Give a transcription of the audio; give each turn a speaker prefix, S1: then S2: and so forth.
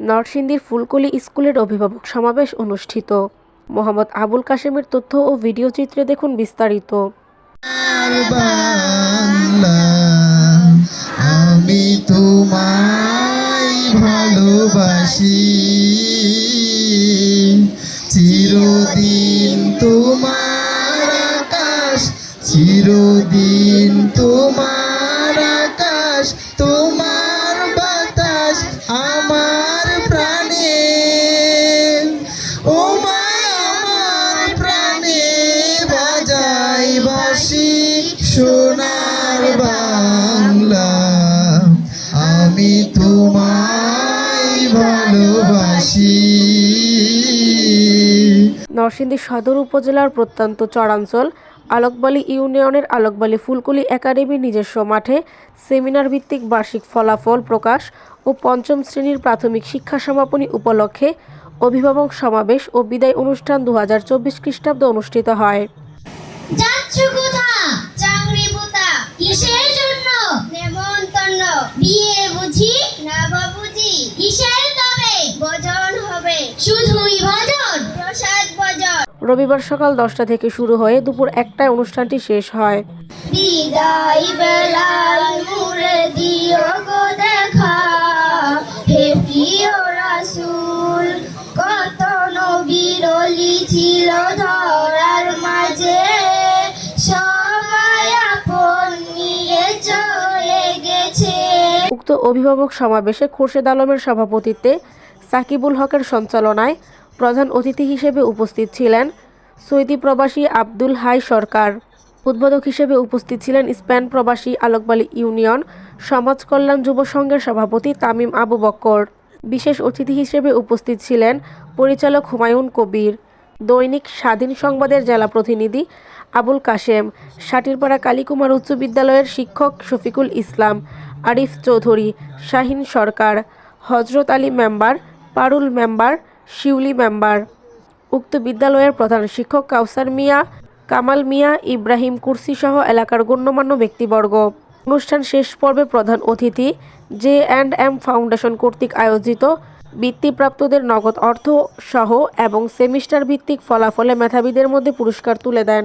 S1: নরসিংদীর ফুলকলি স্কুলের অভিভাবক সমাবেশ অনুষ্ঠিত। মোহাম্মদ আবুল কাশেমের তথ্য ও ভিডিও চিত্রে দেখুন বিস্তারিত।
S2: আমি তোমায় ভালোবাসি। চিরদিন তোমার আকাশ, চিরদিন তোমার সোনার বাংলা আমি তোমায় ভালোবাসি।
S1: নরসিংদী সদর উপজেলার প্রত্যন্ত চরাঞ্চল আলোকবালী ইউনিয়নের আলোকবালী ফুলকলি একাডেমির নিজস্ব মাঠে সেমিনার ভিত্তিক বার্ষিক ফলাফল প্রকাশ ও পঞ্চম শ্রেণির প্রাথমিক শিক্ষা সমাপনী উপলক্ষে অভিভাবক সমাবেশ ও বিদায় অনুষ্ঠান দু হাজার চব্বিশ খ্রিস্টাব্দে অনুষ্ঠিত হয়। রবিবার সকাল দশটা থেকে শুরু হয়ে দুপুর একটায় অনুষ্ঠানটি শেষ হয়।
S3: বিদায় বেলায় মুরে দিও গো দেখা। হে প্রিয় রাসূল কত নবীর অলি ছিল ধরার মাঝে। সবাই আপন নিয়ে চলে গেছে।
S1: উক্ত অভিভাবক সমাবেশে খোরশেদ আলমের সভাপতিত্বে সাকিবুল হকের সঞ্চালনায় প্রধান অতিথি হিসেবে উপস্থিত ছিলেন সৌদি প্রবাসী আব্দুল হাই সরকার। উদ্বোধক হিসেবে উপস্থিত ছিলেন স্পেন প্রবাসী আলোকবালী ইউনিয়ন, সমাজ কল্যাণ যুব সংঘের সভাপতি তামিম আবু বক্কর। বিশেষ অতিথি হিসেবে উপস্থিত ছিলেন পরিচালক হুমায়ুন কবির, দৈনিক স্বাধীন সংবাদের জেলা প্রতিনিধি আবুল কাশেম, সাটিরপাড়া কালীকুমার উচ্চ বিদ্যালয়ের শিক্ষক Shafiqul Islam, Arif Chowdhury, Shahin Sarkar Hazrat Ali member, Parul member Shiuli member. উক্ত বিদ্যালয়ের প্রধান শিক্ষক কাউসার মিয়া, কামাল মিয়া, ইব্রাহিম কুরসি সহ এলাকার গণ্যমান্য ব্যক্তিবর্গ। অনুষ্ঠান শেষ পর্বে প্রধান অতিথি জে অ্যান্ড এম ফাউন্ডেশন কর্তৃক আয়োজিত বৃত্তিপ্রাপ্তদের নগদ অর্থ সহ এবং সেমিস্টার ভিত্তিক ফলাফলে মেধাবীদের মধ্যে পুরস্কার তুলে দেন।